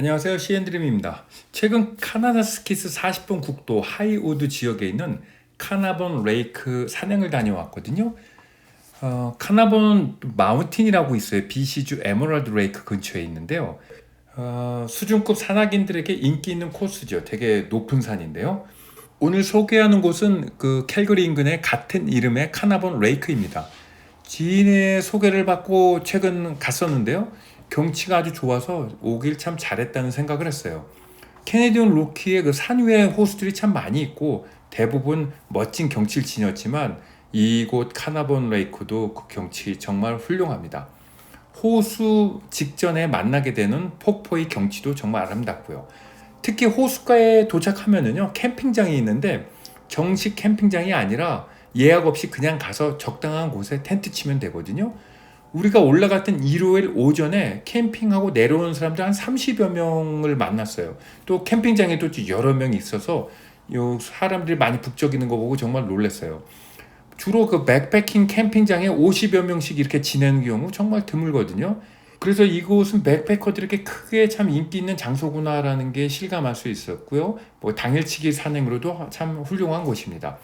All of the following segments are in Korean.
안녕하세요. 시엔드림입니다. 최근 카나다 스키스 40번 국도 하이우드 지역에 있는 카나본 레이크 산행을 다녀왔거든요. 어, 카나본 마운틴이라고 있어요. BC주 에메랄드 레이크 근처에 있는데요. 어, 수준급 산악인들에게 인기 있는 코스죠. 되게 높은 산인데요. 오늘 소개하는 곳은 그 캘거리 인근의 같은 이름의 카나본 레이크입니다. 지인의 소개를 받고 최근 갔었는데요. 경치가 아주 좋아서 오길 참 잘했다는 생각을 했어요. 캐네디언 로키의 그 산 위에 호수들이 참 많이 있고 대부분 멋진 경치를 지녔지만 이곳 카나본 레이크도 그 경치 정말 훌륭합니다. 호수 직전에 만나게 되는 폭포의 경치도 정말 아름답고요. 특히 호수가에 도착하면은요 캠핑장이 있는데 정식 캠핑장이 아니라 예약 없이 그냥 가서 적당한 곳에 텐트 치면 되거든요. 우리가 올라갔던 일요일 오전에 캠핑하고 내려오는 사람들 한 30여 명을 만났어요. 또 캠핑장에도 여러 명이 있어서 요 사람들이 많이 북적이는 거 보고 정말 놀랐어요. 주로 그 백패킹 캠핑장에 50여 명씩 이렇게 지내는 경우 정말 드물거든요. 그래서 이곳은 백패커들에게 크게 참 인기 있는 장소구나라는 게 실감할 수 있었고요. 뭐 당일치기 산행으로도 참 훌륭한 곳입니다.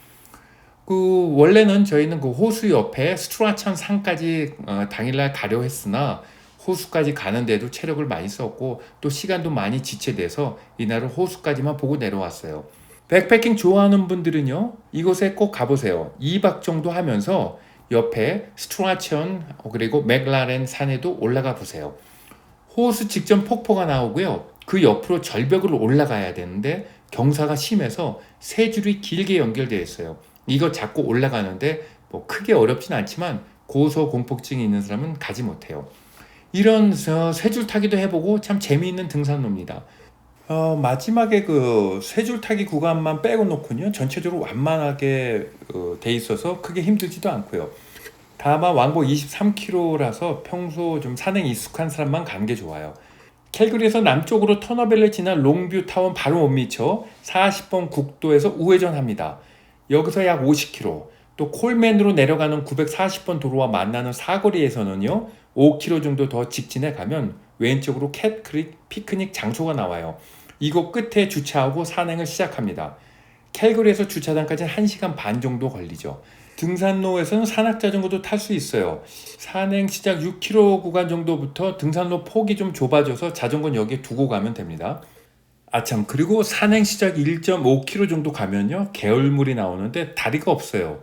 그 원래는 저희는 그 호수 옆에 스트라찬 산까지 어, 당일날 가려 했으나 호수까지 가는데도 체력을 많이 썼고 또 시간도 많이 지체돼서 이날은 호수까지만 보고 내려왔어요. 백패킹 좋아하는 분들은요 이곳에 꼭 가보세요. 2박 정도 하면서 옆에 스트라천 그리고 맥라렌 산에도 올라가 보세요. 호수 직전 폭포가 나오고요. 그 옆으로 절벽을 올라가야 되는데 경사가 심해서 세 줄이 길게 연결되어 있어요. 이거 잡고 올라가는데 뭐 크게 어렵진 않지만 고소 공포증이 있는 사람은 가지 못해요. 이런 쇠줄 타기도 해보고 참 재미있는 등산로입니다. 어, 마지막에 그 쇠줄 타기 구간만 빼고 놓고는 전체적으로 완만하게 어, 돼 있어서 크게 힘들지도 않고요. 다만 왕복 23km라서 평소 좀 산행 익숙한 사람만 가는 게 좋아요. 캘그리에서 남쪽으로 터너벨을 지난 롱뷰 타운 바로 못 미쳐 40번 국도에서 우회전합니다. 여기서 약 50km, 또 콜맨으로 내려가는 940번 도로와 만나는 사거리에서는요, 5km 정도 더 직진해 가면 왼쪽으로 캣크릭 피크닉 장소가 나와요. 이곳 끝에 주차하고 산행을 시작합니다. 캘거리에서 주차장까지 1시간 반 정도 걸리죠. 등산로에서는 산악 자전거도 탈 수 있어요. 산행 시작 6km 구간 정도부터 등산로 폭이 좀 좁아져서 자전거는 여기에 두고 가면 됩니다. 아참 그리고 산행 시작 1.5km 정도 가면요 개울물이 나오는데 다리가 없어요.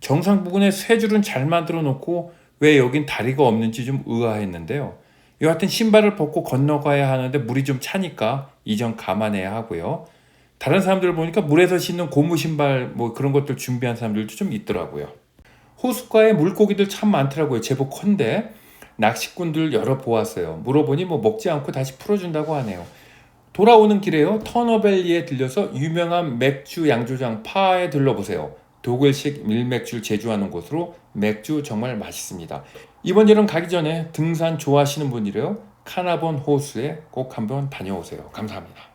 정상 부근에 세 줄은 잘 만들어 놓고 왜 여긴 다리가 없는지 좀 의아했는데요. 여하튼 신발을 벗고 건너가야 하는데 물이 좀 차니까 이 점 감안해야 하고요. 다른 사람들 보니까 물에서 신는 고무 신발 뭐 그런 것들 준비한 사람들도 좀 있더라고요. 호숫가에 물고기들 참 많더라고요. 제법 큰데 낚시꾼들 여러 보았어요. 물어보니 뭐 먹지 않고 다시 풀어준다고 하네요. 돌아오는 길에요. 터너밸리에 들려서 유명한 맥주 양조장 파에 들러보세요. 독일식 밀맥주를 제조하는 곳으로 맥주 정말 맛있습니다. 이번 여름 가기 전에 등산 좋아하시는 분이래요. 카나본 호수에 꼭 한번 다녀오세요. 감사합니다.